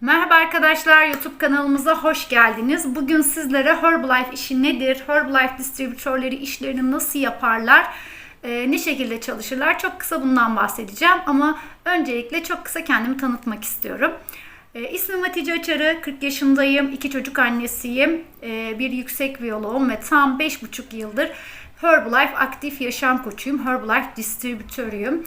Merhaba arkadaşlar YouTube kanalımıza hoş geldiniz. Bugün sizlere Herbalife işi nedir? Herbalife distribütörleri işlerini nasıl yaparlar? e, ne şekilde çalışırlar? Çok kısa bundan bahsedeceğim ama öncelikle çok kısa kendimi tanıtmak istiyorum. E, ismim Hatice Açarı, 40 yaşındayım, iki çocuk annesiyim, e, bir yüksek biyoloğum ve tam 5,5 yıldır Herbalife aktif yaşam koçuyum, Herbalife distribütörüyüm.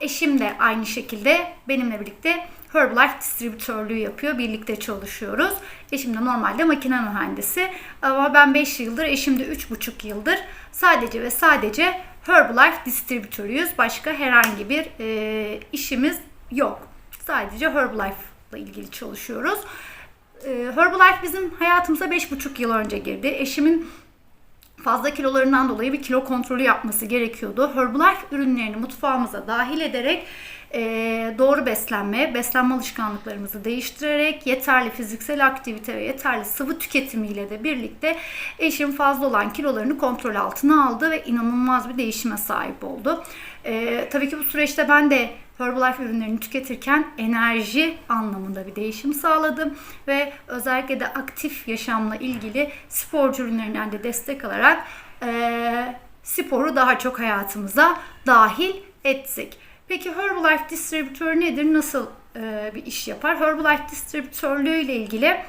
Eşim de aynı şekilde benimle birlikte Herbalife distribütörlüğü yapıyor. Birlikte çalışıyoruz. Eşim de normalde makine mühendisi. Ama ben 5 yıldır, eşim de 3,5 yıldır sadece ve sadece Herbalife distribütörüyüz. Başka herhangi bir e, işimiz yok. Sadece Herbalife ile ilgili çalışıyoruz. E, Herbalife bizim hayatımıza 5,5 yıl önce girdi. Eşimin fazla kilolarından dolayı bir kilo kontrolü yapması gerekiyordu. Herbalife ürünlerini mutfağımıza dahil ederek e, doğru beslenme, beslenme alışkanlıklarımızı değiştirerek yeterli fiziksel aktivite ve yeterli sıvı tüketimiyle de birlikte eşim fazla olan kilolarını kontrol altına aldı ve inanılmaz bir değişime sahip oldu. E, tabii ki bu süreçte ben de Herbalife ürünlerini tüketirken enerji anlamında bir değişim sağladım ve özellikle de aktif yaşamla ilgili sporcu ürünlerinden de destek alarak e, sporu daha çok hayatımıza dahil ettik. Peki Herbalife distribütörü nedir? Nasıl e, bir iş yapar? Herbalife distribütörlüğü ile ilgili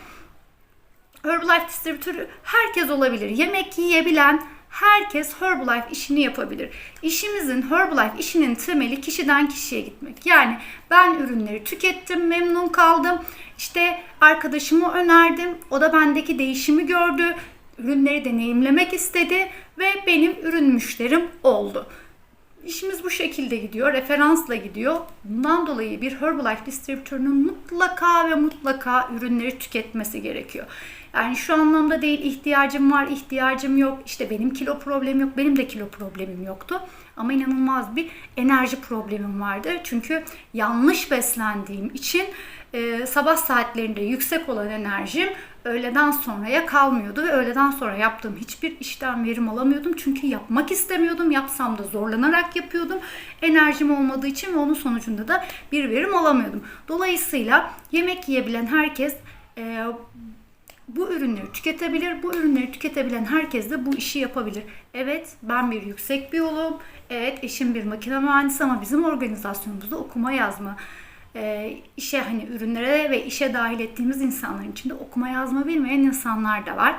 Herbalife distribütörü herkes olabilir. Yemek yiyebilen herkes Herbalife işini yapabilir. İşimizin Herbalife işinin temeli kişiden kişiye gitmek. Yani ben ürünleri tükettim, memnun kaldım. İşte arkadaşımı önerdim. O da bendeki değişimi gördü. Ürünleri deneyimlemek istedi ve benim ürün müşterim oldu. İşimiz bu şekilde gidiyor, referansla gidiyor. Bundan dolayı bir Herbalife distribütörünün mutlaka ve mutlaka ürünleri tüketmesi gerekiyor. Yani şu anlamda değil ihtiyacım var, ihtiyacım yok. İşte benim kilo problemim yok, benim de kilo problemim yoktu. Ama inanılmaz bir enerji problemim vardı. Çünkü yanlış beslendiğim için e, sabah saatlerinde yüksek olan enerjim öğleden sonraya kalmıyordu ve öğleden sonra yaptığım hiçbir işten verim alamıyordum. Çünkü yapmak istemiyordum. Yapsam da zorlanarak yapıyordum. Enerjim olmadığı için ve onun sonucunda da bir verim alamıyordum. Dolayısıyla yemek yiyebilen herkes e, bu ürünleri tüketebilir. Bu ürünleri tüketebilen herkes de bu işi yapabilir. Evet ben bir yüksek biyoloğum. Evet eşim bir makine mühendisi ama bizim organizasyonumuzda okuma yazma e, işe hani ürünlere ve işe dahil ettiğimiz insanların içinde okuma yazma bilmeyen insanlar da var.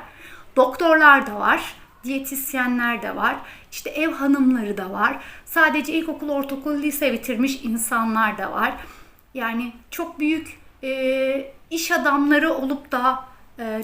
Doktorlar da var. Diyetisyenler de var. işte ev hanımları da var. Sadece ilkokul, ortaokul, lise bitirmiş insanlar da var. Yani çok büyük e, iş adamları olup da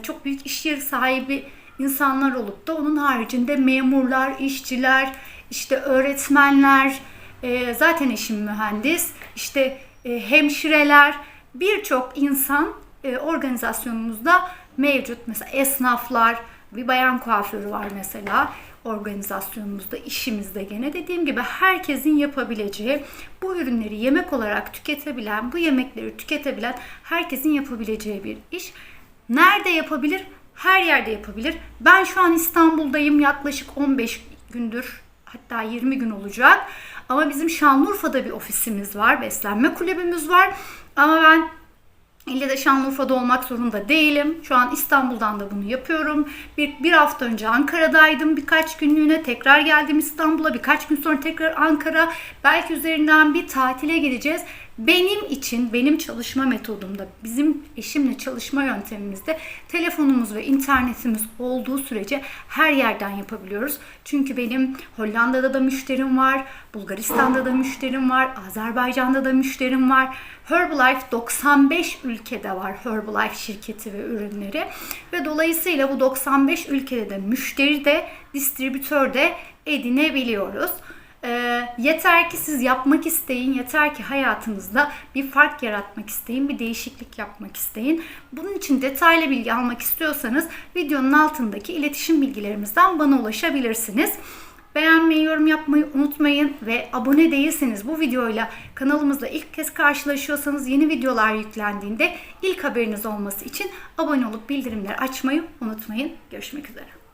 çok büyük iş yeri sahibi insanlar olup da onun haricinde memurlar, işçiler, işte öğretmenler, e, zaten eşim mühendis, işte e, hemşireler, birçok insan e, organizasyonumuzda mevcut. Mesela esnaflar, bir bayan kuaförü var mesela organizasyonumuzda, işimizde gene dediğim gibi herkesin yapabileceği, bu ürünleri yemek olarak tüketebilen, bu yemekleri tüketebilen herkesin yapabileceği bir iş. Nerede yapabilir? Her yerde yapabilir. Ben şu an İstanbul'dayım yaklaşık 15 gündür hatta 20 gün olacak. Ama bizim Şanlıurfa'da bir ofisimiz var, beslenme kulübümüz var. Ama ben İlle de Şanlıurfa'da olmak zorunda değilim. Şu an İstanbul'dan da bunu yapıyorum. Bir, bir hafta önce Ankara'daydım birkaç günlüğüne. Tekrar geldim İstanbul'a. Birkaç gün sonra tekrar Ankara. Belki üzerinden bir tatile gideceğiz. Benim için, benim çalışma metodumda, bizim eşimle çalışma yöntemimizde telefonumuz ve internetimiz olduğu sürece her yerden yapabiliyoruz. Çünkü benim Hollanda'da da müşterim var, Bulgaristan'da da müşterim var, Azerbaycan'da da müşterim var. Herbalife 95 ülkede var Herbalife şirketi ve ürünleri ve dolayısıyla bu 95 ülkede de müşteri de distribütör de edinebiliyoruz. E, yeter ki siz yapmak isteyin, yeter ki hayatınızda bir fark yaratmak isteyin, bir değişiklik yapmak isteyin. Bunun için detaylı bilgi almak istiyorsanız videonun altındaki iletişim bilgilerimizden bana ulaşabilirsiniz. Beğenmeyi, yorum yapmayı unutmayın ve abone değilseniz bu videoyla kanalımızla ilk kez karşılaşıyorsanız yeni videolar yüklendiğinde ilk haberiniz olması için abone olup bildirimleri açmayı unutmayın. Görüşmek üzere.